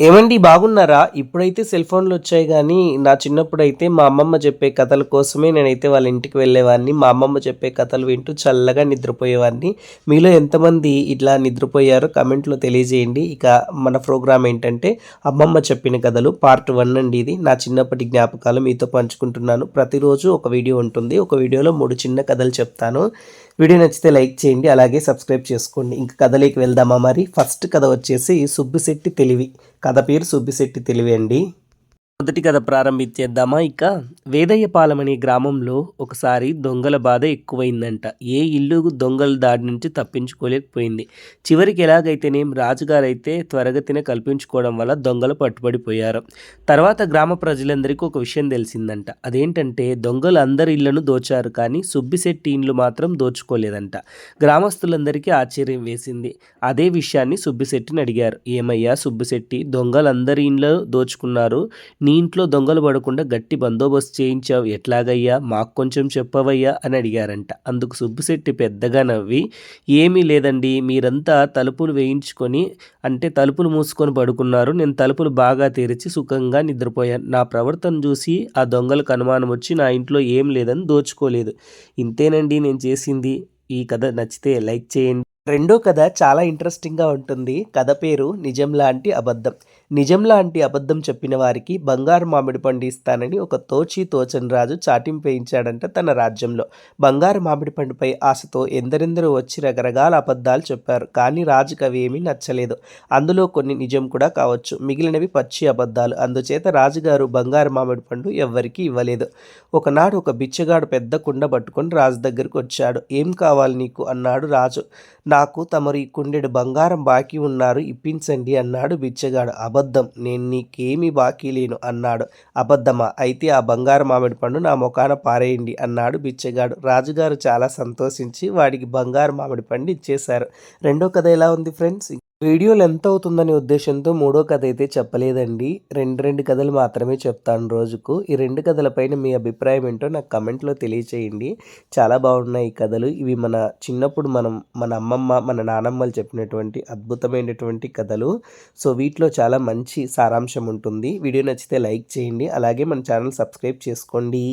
ఏమండి బాగున్నారా? ఇప్పుడైతే సెల్ ఫోన్లు వచ్చాయి కానీ నా చిన్నప్పుడు అయితే మా అమ్మమ్మ చెప్పే కథల కోసమే నేనైతే వాళ్ళ ఇంటికి వెళ్ళేవాడిని మా అమ్మమ్మ చెప్పే కథలు వింటూ చల్లగా నిద్రపోయేవాడిని మీలో ఎంతమంది ఇట్లా నిద్రపోయారో కమెంట్లో తెలియజేయండి. ఇక మన ప్రోగ్రామ్ ఏంటంటే అమ్మమ్మ చెప్పిన కథలు పార్ట్ వన్ అండి ఇది. నా చిన్నప్పటి జ్ఞాపకాలు మీతో పంచుకుంటున్నాను. ప్రతిరోజు ఒక వీడియో ఉంటుంది. ఒక వీడియోలో మూడు చిన్న కథలు చెప్తాను. వీడియో నచ్చితే లైక్ చేయండి. అలాగే సబ్స్క్రైబ్ చేసుకోండి. ఇంకా కథలోకి వెళ్దామా మరి? ఫస్ట్ కథ వచ్చేసి సుబ్బిశెట్టి తెలివి. కథ పేరు సుబ్బిశెట్టి తెలివి అండి. మొదటి కథ ప్రారంభించేద్దామా ఇక? వేదయ్యపాలెం అనే గ్రామంలో ఒకసారి దొంగల బాధ ఎక్కువైందంట. ఏ ఇల్లు దొంగల దాడి నుంచి తప్పించుకోలేకపోయింది. చివరికి ఎలాగైతేనేం రాజుగారైతే త్వరగతిన కల్పించుకోవడం వల్ల దొంగలు పట్టుబడిపోయారు. తర్వాత గ్రామ ప్రజలందరికీ ఒక విషయం తెలిసిందంట. అదేంటంటే దొంగలు అందరి ఇళ్ళను దోచారు కానీ సుబ్బిశెట్టి ఇండ్లు మాత్రం దోచుకోలేదంట. గ్రామస్తులందరికీ ఆశ్చర్యం వేసింది. అదే విషయాన్ని సుబ్బిశెట్టిని అడిగారు. ఏమయ్యా సుబ్బిశెట్టి దొంగలందరి ఇండ్లు దోచుకున్నారు. నీ ఇంట్లో దొంగలు పడకుండా గట్టి బందోబస్తు చేయించావు ఎట్లాగయ్యా? మాకు కొంచెం చెప్పవయ్యా? అని అడిగారంట. అందుకు సుబ్బుశెట్టి పెద్దగా నవ్వి ఏమీ లేదండి మీరంతా తలుపులు వేయించుకొని అంటే తలుపులు మూసుకొని పడుకున్నారు. నేను తలుపులు బాగా తెరిచి సుఖంగా నిద్రపోయాను. నా ప్రవర్తన చూసి ఆ దొంగలకు అనుమానం వచ్చి నా ఇంట్లో ఏం లేదని దోచుకోలేదు. ఇంతేనండి నేను చేసింది. ఈ కథ నచ్చితే లైక్ చేయండి. రెండో కథ చాలా ఇంట్రెస్టింగ్గా ఉంటుంది. కథ పేరు నిజం లాంటి అబద్ధం. నిజం లాంటి అబద్ధం చెప్పిన వారికి బంగారు మామిడి పండు ఇస్తానని ఒక తోచి తోచని రాజు చాటింపేయించాడంట తన రాజ్యంలో. బంగారు మామిడి పండుపై ఆశతో ఎందరెందరూ వచ్చి రకరకాల అబద్ధాలు చెప్పారు. కానీ రాజుకు అవి ఏమీ నచ్చలేదు. అందులో కొన్ని నిజం కూడా కావచ్చు. మిగిలినవి పచ్చి అబద్ధాలు. అందుచేత రాజుగారు బంగారు మామిడి పండు ఎవ్వరికీ ఇవ్వలేదు. ఒకనాడు ఒక బిచ్చగాడు పెద్ద కుండ పట్టుకొని రాజు దగ్గరికి వచ్చాడు. ఏం కావాలి నీకు? అన్నాడు రాజు. నాకు తమరు ఈ కుండెడు బంగారం బాకీ ఉన్నారు. ఇప్పించండి అన్నాడు బిచ్చగాడు. అబద్ధం. నేను నీకేమీ బాకీ లేను అన్నాడు. అబద్ధమా? అయితే ఆ బంగారు మామిడి పండు నా ముఖాన పారేయండి అన్నాడు బిచ్చగాడు. రాజుగారు చాలా సంతోషించి వాడికి బంగారు మామిడి పండు ఇచ్చేశారు. రెండో కథ ఎలా ఉంది ఫ్రెండ్స్? వీడియో లెంత్ అవుతుందనే ఉద్దేశంతో మూడో కథ అయితే చెప్పలేదండి. రెండు రెండు కథలు మాత్రమే చెప్తాను రోజుకు. ఈ రెండు కథలపైన మీ అభిప్రాయం ఏంటో నాకు కమెంట్లో తెలియచేయండి. చాలా బాగున్నాయి ఈ కథలు. ఇవి మన చిన్నప్పుడు మనం మన అమ్మమ్మ మన నానమ్మలు చెప్పినటువంటి అద్భుతమైనటువంటి కథలు. సో వీటిలో చాలా మంచి సారాంశం ఉంటుంది. వీడియో నచ్చితే లైక్ చేయండి. అలాగే మన ఛానల్ సబ్స్క్రైబ్ చేసుకోండి.